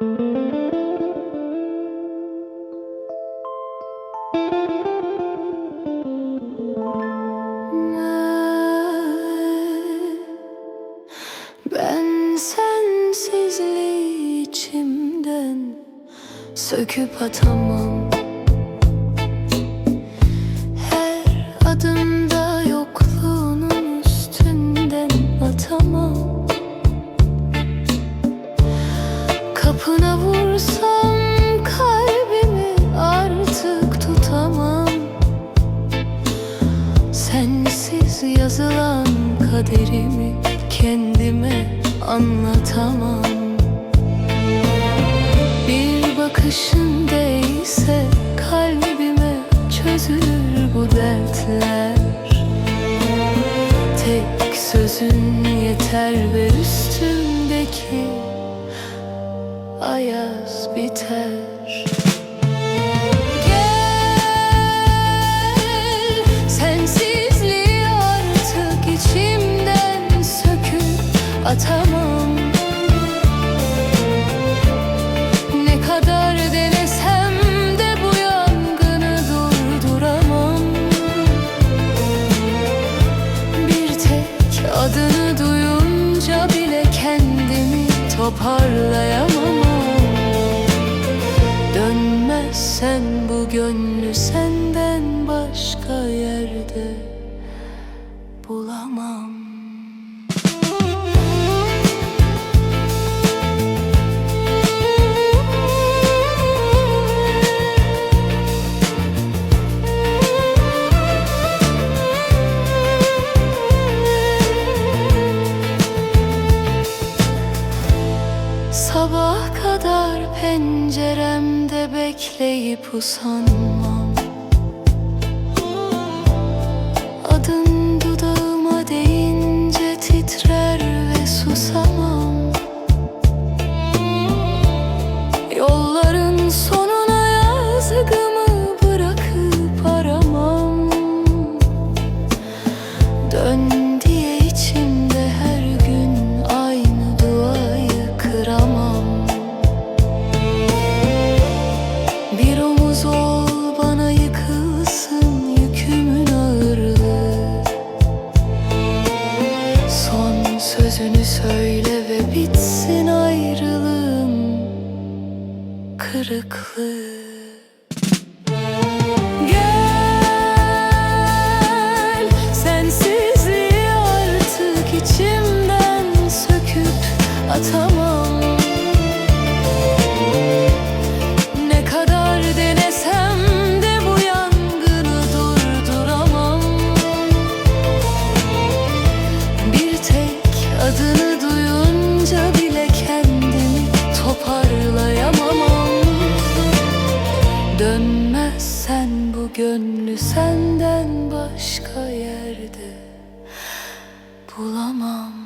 Ben sensizliği içimden söküp atamam. Her adımda yokluğunun üstünden atamam kaderimi kendime anlatamam. Bir bakışın değse kalbime çözülür bu dertler. Tek sözün yeter ve üstümdeki ayaz biter atamam. Ne kadar denesem de bu yangını durduramam. Bir tek adını duyunca bile kendimi toparlayamam. Dönmezsen bu gönlü senden başka yerde bulamam bekleyip usanmam söküp atamam. Ne kadar denesem de bu yangını durduramam. Bir tek adını Dönmezsen bu gönlü senden başka yerde bulamam